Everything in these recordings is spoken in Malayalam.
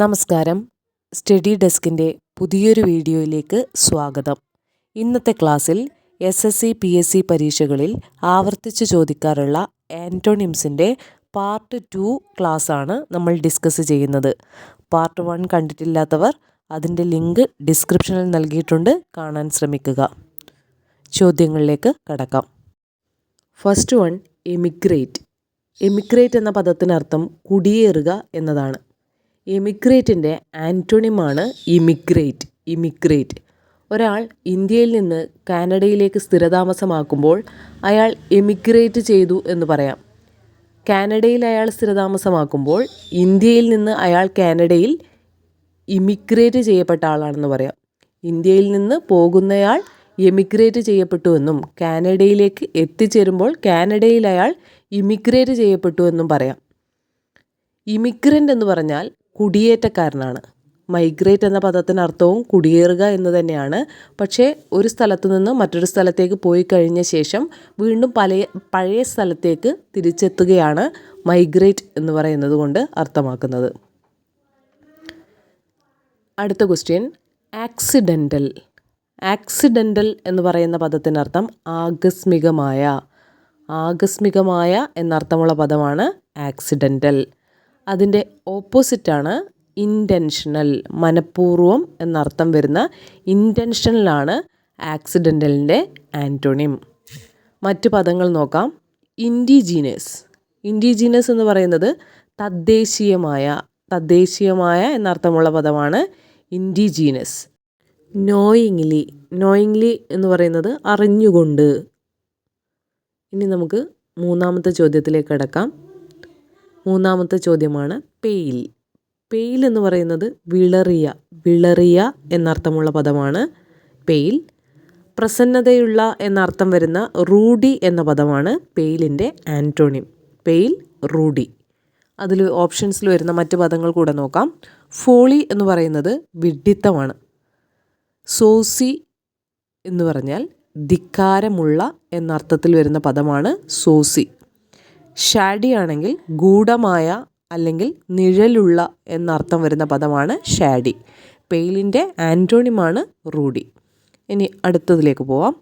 നമസ്കാരം. സ്റ്റഡി ഡെസ്കിന്റെ പുതിയൊരു വീഡിയോയിലേക്ക് സ്വാഗതം. ഇന്നത്തെ ക്ലാസ്സിൽ S S C P S C പരീക്ഷകളിൽ ആവർത്തിച്ച് ചോദിക്കാറുള്ള ആന്റോണിംസിന്റെ പാർട്ട് ടു ക്ലാസ്സാണ് നമ്മൾ ഡിസ്കസ് ചെയ്യുന്നത്. പാർട്ട് വൺ കണ്ടിട്ടില്ലാത്തവർ അതിന്റെ ലിങ്ക് ഡിസ്ക്രിപ്ഷനിൽ നൽകിയിട്ടുണ്ട്. കാണാൻ ശ്രമിക്കുക. ചോദ്യങ്ങളിലേക്ക് കടക്കാം. First one emigrate. എമിഗ്രേറ്റ് എന്ന പദത്തിനർത്ഥം കുടിയേറുക എന്നതാണ്. എമിഗ്രേറ്റിന്റെ ആന്റോണിമാണ് ഇമിഗ്രേറ്റ് ഇമിഗ്രേറ്റ്. ഒരാൾ ഇന്ത്യയിൽ നിന്ന് കാനഡയിലേക്ക് സ്ഥിരതാമസമാക്കുമ്പോൾ അയാൾ എമിഗ്രേറ്റ് ചെയ്തു എന്ന് പറയാം. കാനഡയിൽ അയാൾ സ്ഥിരതാമസമാക്കുമ്പോൾ ഇന്ത്യയിൽ നിന്ന് അയാൾ കാനഡയിൽ ഇമിഗ്രേറ്റ് ചെയ്യപ്പെട്ട ആളാണെന്ന് പറയാം. ഇന്ത്യയിൽ നിന്ന് പോകുന്നയാൾ എമിഗ്രേറ്റ് ചെയ്യപ്പെട്ടു എന്നും കാനഡയിലേക്ക് എത്തിച്ചേരുമ്പോൾ കാനഡയിൽ അയാൾ ഇമിഗ്രേറ്റ് ചെയ്യപ്പെട്ടു എന്നും പറയാം. ഇമിഗ്രന്റ് എന്ന് പറഞ്ഞാൽ കുടിയേറ്റക്കാരനാണ്. മൈഗ്രേറ്റ് എന്ന പദത്തിനർത്ഥവും കുടിയേറുക എന്ന് തന്നെയാണ്. പക്ഷേ ഒരു സ്ഥലത്തു നിന്ന് മറ്റൊരു സ്ഥലത്തേക്ക് പോയി കഴിഞ്ഞ ശേഷം വീണ്ടും പല പഴയ സ്ഥലത്തേക്ക് തിരിച്ചെത്തുകയാണ് മൈഗ്രേറ്റ് എന്ന് പറയുന്നത് കൊണ്ട് അർത്ഥമാക്കുന്നത്. അടുത്ത ക്വസ്റ്റ്യൻ. ആക്സിഡന്റൽ. ആക്സിഡന്റൽ എന്ന് പറയുന്ന പദത്തിനർത്ഥം ആകസ്മികമായ. ആകസ്മികമായ എന്നർത്ഥമുള്ള പദമാണ് ആക്സിഡന്റൽ. അതിന്റെ ഓപ്പോസിറ്റാണ് ഇന്റൻഷണൽ മനഃപൂർവം എന്നർത്ഥം വരുന്ന ഇന്റൻഷണലാണ് ആക്സിഡന്റലിന്റെ ആന്റോണിം മറ്റു പദങ്ങൾ നോക്കാം. ഇൻഡിജീനസ് ഇൻഡിജീനസ് എന്ന് പറയുന്നത് തദ്ദേശീയമായ തദ്ദേശീയമായ എന്നർത്ഥമുള്ള പദമാണ് ഇൻഡിജീനസ് നോയിങ്ലി നോയിങ്ലി എന്ന് പറയുന്നത് അറിഞ്ഞുകൊണ്ട്. ഇനി നമുക്ക് മൂന്നാമത്തെ ചോദ്യത്തിലേക്ക് കിടക്കാം. മൂന്നാമത്തെ ചോദ്യമാണ് പെയിൽ. പെയിൽ എന്ന് പറയുന്നത് വിളറിയ വിളറിയ എന്നർത്ഥമുള്ള പദമാണ് പെയിൽ. പ്രസന്നതയുള്ള എന്നർത്ഥം വരുന്ന റൂഡി എന്ന പദമാണ് പെയിലിന്റെ ആന്റോണിം. പെയിൽ റൂഡി. അതിൽ ഓപ്ഷൻസിൽ വരുന്ന മറ്റ് പദങ്ങൾ കൂടെ നോക്കാം. ഫോളി എന്ന് പറയുന്നത് വിഡ്ഢിത്തമാണ്. സോസി എന്ന് പറഞ്ഞാൽ ധിക്കാരമുള്ള എന്നർത്ഥത്തിൽ വരുന്ന പദമാണ് സോസി. ഷാഡി ആണെങ്കിൽ ഗൂഢമായ അല്ലെങ്കിൽ നിഴലുള്ള എന്നർത്ഥം വരുന്ന പദമാണ് ഷാഡി. പെയിലിന്റെ ആന്റോണിമാണ് റൂഡി. ഇനി അടുത്തതിലേക്ക് പോവാം.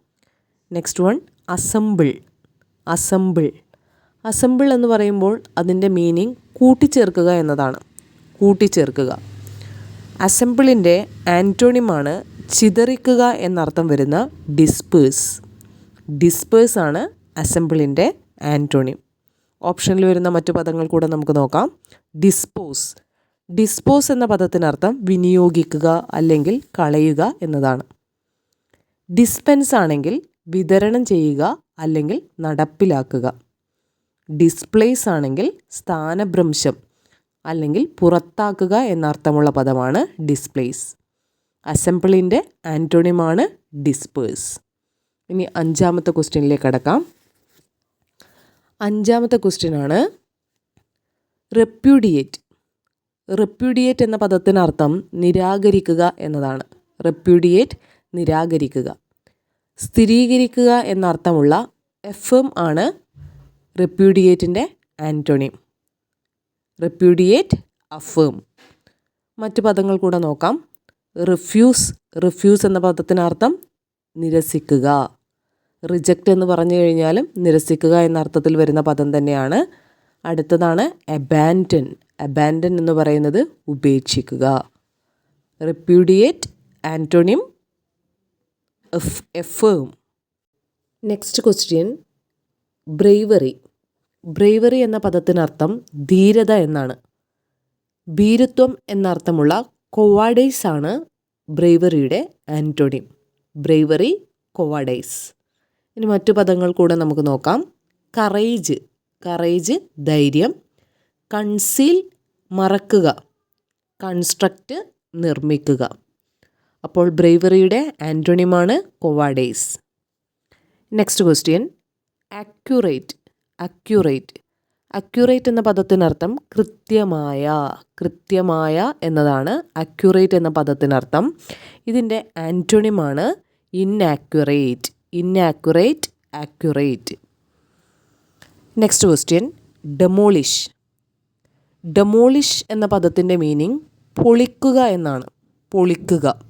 Next one assemble. Assemble. Assemble എന്ന് പറയുമ്പോൾ അതിന്റെ മീനിങ് കൂട്ടിച്ചേർക്കുക എന്നതാണ്. കൂട്ടിച്ചേർക്കുക. അസംബിളിന്റെ ആന്റോണിമാണ് ചിതറിക്കുക എന്നർത്ഥം വരുന്ന ഡിസ്പേഴ്സ്. ഡിസ്പേഴ്സ് ആണ് അസംബിളിന്റെ ആന്റോണിം. ഓപ്ഷനിൽ വരുന്ന മറ്റു പദങ്ങൾ കൂടെ നമുക്ക് നോക്കാം. ഡിസ്പോസ് ഡിസ്പോസ് എന്ന പദത്തിനർത്ഥം വിനിയോഗിക്കുക അല്ലെങ്കിൽ കളയുക എന്നതാണ്. ഡിസ്പെൻസ് ആണെങ്കിൽ വിതരണം ചെയ്യുക അല്ലെങ്കിൽ നടപ്പിലാക്കുക. ഡിസ്പ്ലേസ് ആണെങ്കിൽ സ്ഥാനഭ്രംശം അല്ലെങ്കിൽ പുറത്താക്കുക എന്നർത്ഥമുള്ള പദമാണ് ഡിസ്പ്ലേസ് അസംബിളിന്റെ ആന്റോണിമാണ് ഡിസ്പേഴ്സ് ഇനി അഞ്ചാമത്തെ ക്വസ്റ്റ്യനിലേക്ക് കടക്കാം. അഞ്ചാമത്തെ ക്വസ്റ്റ്യനാണ് റെപ്യൂഡിയേറ്റ് റെപ്യൂഡിയേറ്റ് എന്ന പദത്തിനർത്ഥം നിരാകരിക്കുക എന്നതാണ്. റെപ്യൂഡിയേറ്റ് നിരാകരിക്കുക. സ്ഥിരീകരിക്കുക എന്നർത്ഥമുള്ള എം ആണ് റെപ്യൂഡിയേറ്റിന്റെ ആന്റോണിയം റെപ്യൂഡിയേറ്റ് അഫേം മറ്റു പദങ്ങൾ കൂടെ നോക്കാം. റിഫ്യൂസ് റിഫ്യൂസ് എന്ന പദത്തിനർത്ഥം നിരസിക്കുക. റിജക്റ്റ് എന്ന് പറഞ്ഞു കഴിഞ്ഞാലും നിരസിക്കുക എന്ന അർത്ഥത്തിൽ വരുന്ന പദം തന്നെയാണ്. അടുത്തതാണ് അബാൻഡൻ അബാൻഡൻ എന്ന് പറയുന്നത് ഉപേക്ഷിക്കുക. Repudiate antonym F affirm next question bravery bravery എന്ന പദത്തിനർത്ഥം ധീരത എന്നാണ്. ഭീരുത്വം എന്നർത്ഥമുള്ള കൊവാഡൈസ് ആണ് ബ്രേവറിയുടെ ആന്റോണിയം ബ്രേവറി കൊവാഡൈസ് ഇനി മറ്റു പദങ്ങൾ കൂടെ നമുക്ക് നോക്കാം. കറേജ് കറേജ് ധൈര്യം. കൺസീൽ മറക്കുക. കൺസ്ട്രക്റ്റ് നിർമ്മിക്കുക. അപ്പോൾ ബ്രേവറിയുടെ ആന്റോണിയമാണ് cowardice. Next question. Accurate accurate. Accurate എന്ന പദത്തിനർത്ഥം കൃത്യമായ കൃത്യമായ എന്നതാണ് അക്യുറേറ്റ് എന്ന പദത്തിനർത്ഥം. ഇതിന്റെ in inaccurate inaccurate accurate next question demolish demolish എന്ന പദത്തിന്റെ മീനിങ് പൊളിക്കുക എന്നാണ്. പൊളിക്കുക.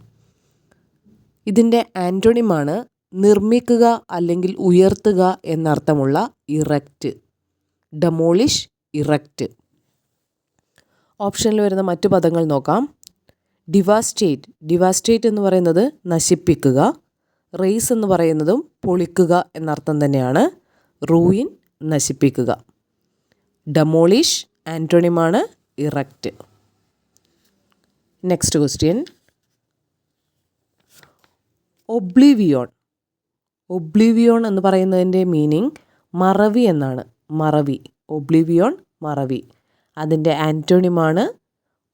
ഇതിന്റെ ആന്റോണിമാണ് നിർമ്മിക്കുക അല്ലെങ്കിൽ ഉയർത്തുക എന്നർത്ഥമുള്ള ഇറക്റ്റ് ഡെമോളിഷ് ഇറക്റ്റ് ഓപ്ഷനിൽ വരുന്ന മറ്റു പദങ്ങൾ നോക്കാം. ഡിവാസ്റ്റേറ്റ് ഡിവാസ്റ്റേറ്റ് എന്ന് പറയുന്നത് നശിപ്പിക്കുക. റേസ് എന്ന് പറയുന്നതും പൊളിക്കുക എന്നർത്ഥം തന്നെയാണ്. റൂയിൻ നശിപ്പിക്കുക. Demolish ആന്റോണിമാണ് erect. Next question oblivion. Oblivion എന്ന് പറയുന്നതിന്റെ മീനിങ് മറവി എന്നാണ്. മറവി. ഒബ്ലിവിയോൺ മറവി. അതിന്റെ ആന്റോണിമാണ്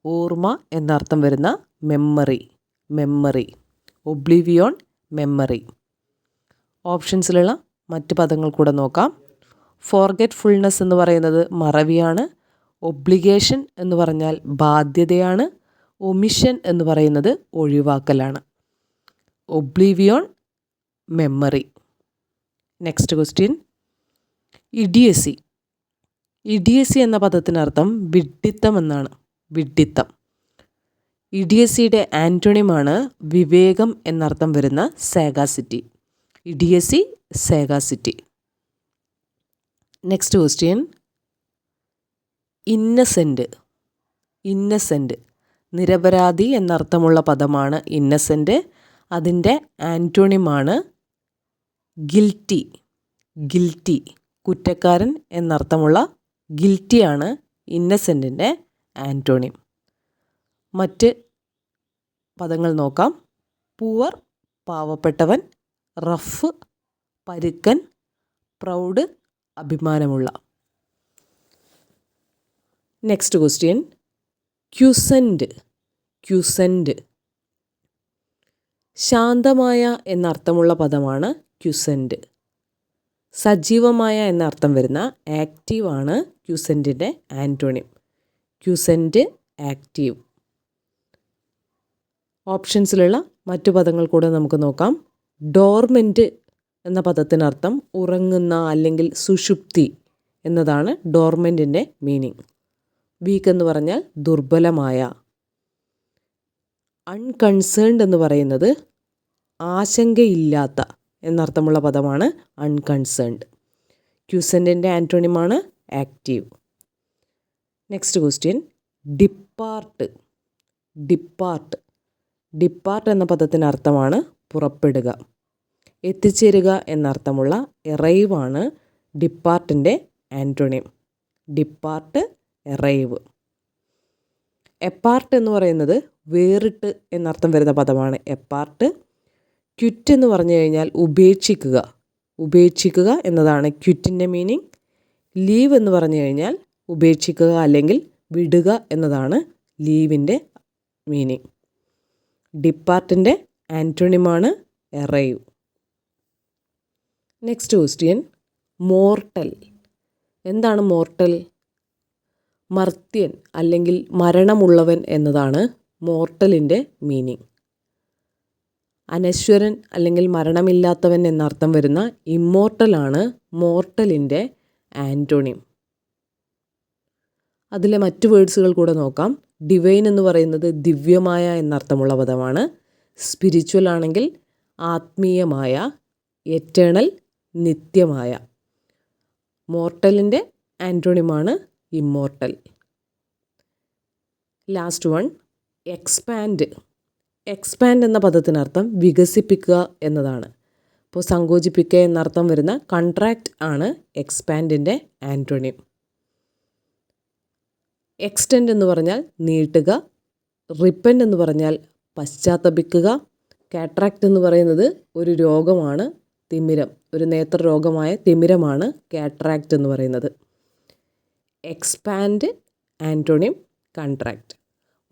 ഓർമ്മ എന്നർത്ഥം വരുന്ന മെമ്മറി മെമ്മറി ഒബ്ലിവിയോൺ മെമ്മറി ഓപ്ഷൻസിലുള്ള മറ്റ് പദങ്ങൾ കൂടെ നോക്കാം. ഫോർഗെറ്റ് ഫുൾനെസ് എന്ന് പറയുന്നത് മറവിയാണ്. ഒബ്ലിഗേഷൻ എന്ന് പറഞ്ഞാൽ ബാധ്യതയാണ്. ഒമിഷൻ എന്ന് പറയുന്നത് ഒഴിവാക്കലാണ്. Oblivion memory next question idiocy idiocy എന്ന പദത്തിനർത്ഥം വിഡ്ഢിത്തം എന്നാണ്. വിഡ്ഢിത്തം. ഇഡിയസിയുടെ ആന്റോണിയമാണ് വിവേകം എന്നർത്ഥം വരുന്ന sagacity. Idiocy sagacity. Next question innocent innocent നിരപരാധി എന്നർത്ഥമുള്ള പദമാണ് ഇന്നസെന്റ് അതിന്റെ ആന്റോണിയമാണ് ഗിൽറ്റി. ഗിൽറ്റി. കുറ്റക്കാരൻ എന്നർത്ഥമുള്ള ഗിൽറ്റിയാണ് ഇന്നസെന്റിന്റെ ആന്റോണിം മറ്റ് പദങ്ങൾ നോക്കാം. പൂവർ പാവപ്പെട്ടവൻ റഫ് പരുക്കൻ പ്രൗഡ് അഭിമാനമുള്ള. നെക്സ്റ്റ് ക്വസ്റ്റ്യൻ ക്യുസന്റ് ക്യുസന്റ് ശാന്തമായ എന്നർത്ഥമുള്ള പദമാണ് ക്യുസന്റ് സജീവമായ എന്നർത്ഥം വരുന്ന ആക്റ്റീവാണ് ക്യുസന്റിന്റെ ആന്റോണിം. ക്യുസന്റ് ആക്റ്റീവ്. ഓപ്ഷൻസിലുള്ള മറ്റു പദങ്ങൾ കൂടെ നമുക്ക് നോക്കാം. ഡോർമെന്റ് എന്ന പദത്തിനർത്ഥം ഉറങ്ങുന്ന അല്ലെങ്കിൽ സുഷുപ്തി എന്നതാണ് ഡോർമെന്റിന്റെ മീനിങ്. വീക്ക് എന്ന് പറഞ്ഞാൽ ദുർബലമായ. അൺകൺസേൺഡ് എന്ന് പറയുന്നത് ആശങ്കയില്ലാത്ത എന്നർത്ഥമുള്ള പദമാണ് അൺകൺസേൺഡ്. ക്യൂസന്റിന്റെ ആന്റോണിമാണ് active. Next question depart. Depart. Depart എന്ന പദത്തിന് അർത്ഥമാണ് പുറപ്പെടുക. എത്തിച്ചേരുക എന്നർത്ഥമുള്ള എറൈവാണ് ഡിപ്പാർട്ടിന്റെ ആന്റോണിയം ഡിപ്പാർട്ട് എറൈവ് എപ്പാർട്ട് എന്ന് പറയുന്നത് വേറിട്ട് എന്നർത്ഥം വരുന്ന പദമാണ്. എപ്പാർട്ട് ക്വിറ്റ് എന്ന് പറഞ്ഞു കഴിഞ്ഞാൽ ഉപേക്ഷിക്കുക. ഉപേക്ഷിക്കുക എന്നതാണ് ക്വിറ്റിന്റെ മീനിങ് ലീവ് എന്ന് പറഞ്ഞു കഴിഞ്ഞാൽ ഉപേക്ഷിക്കുക അല്ലെങ്കിൽ വിടുക എന്നതാണ് ലീവിന്റെ മീനിങ് ഡിപ്പാർട്ടിന്റെ ആന്റോണിമാണ് എറൈവ്. Next question mortal. എന്താണ് മോർട്ടൽ? മർത്യൻ അല്ലെങ്കിൽ മരണമുള്ളവൻ എന്നതാണ് മോർട്ടലിന്റെ മീനിങ്. അനശ്വരൻ അല്ലെങ്കിൽ മരണമില്ലാത്തവൻ എന്നർത്ഥം വരുന്ന ഇമ്മോർട്ടലാണ് മോർട്ടലിന്റെ ആന്റോണിയം അതിലെ മറ്റു വേർഡ്സുകൾ കൂടെ നോക്കാം. ഡിവൈൻ എന്ന് പറയുന്നത് ദിവ്യമായ എന്നർത്ഥമുള്ള പദമാണ്. സ്പിരിച്വൽ ആണെങ്കിൽ ആത്മീയമായ എറ്റേണൽ നിത്യമായ. മോർട്ടലിന്റെ ആന്റോണിമാണ് immortal last one expand expand എന്ന പദത്തിനർത്ഥം വികസിപ്പിക്കുക എന്നതാണ്. അപ്പോൾ സങ്കോചിപ്പിക്കുക എന്നർത്ഥം വരുന്ന കൺട്രാക്റ്റ് ആണ് എക്സ്പാൻഡിന്റെ ആന്റോണിയം എക്സ്റ്റെൻഡ് എന്ന് പറഞ്ഞാൽ നീട്ടുക റിപ്പൻഡ് എന്ന് പറഞ്ഞാൽ പശ്ചാത്തപിക്കുക. കാട്രാക്റ്റ് എന്ന് പറയുന്നത് ഒരു രോഗമാണ് തിമിരം ഒരു നേത്ര രോഗമായ തിമിരമാണ് കാട്രാക്റ്റ് എന്ന് പറയുന്നത്. എക്സ്പാൻഡ് ആന്റോണിയം കൺട്രാക്റ്റ്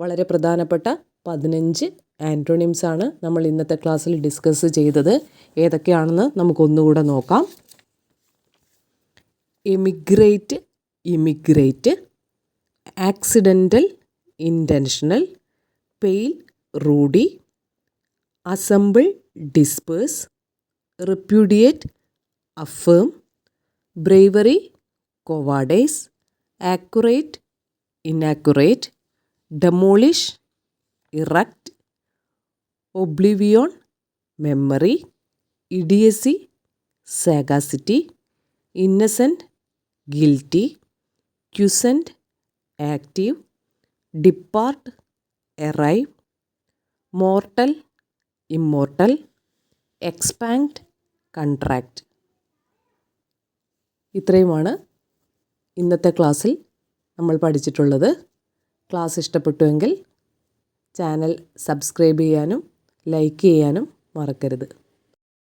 വളരെ പ്രധാനപ്പെട്ട പതിനഞ്ച് ആന്റോണിയംസാണ് നമ്മൾ ഇന്നത്തെ ക്ലാസ്സിൽ ഡിസ്കസ് ചെയ്തത്. ഏതൊക്കെയാണെന്ന് നമുക്കൊന്നുകൂടെ നോക്കാം. Emigrate immigrate accidental intentional pale ruddy assemble disperse repudiate affirm bravery cowardice accurate inaccurate demolish erect oblivion memory idiocy sagacity innocent guilty quiescent active depart arrive mortal immortal expand contract ഇത്രയുമാണ് ഇന്നത്തെ ക്ലാസ്സിൽ നമ്മൾ പഠിച്ചിട്ടുള്ളത്. ക്ലാസ് ഇഷ്ടപ്പെട്ടുവെങ്കിൽ ചാനൽ സബ്സ്ക്രൈബ് ചെയ്യാനും ലൈക്ക് ചെയ്യാനും മറക്കരുത്.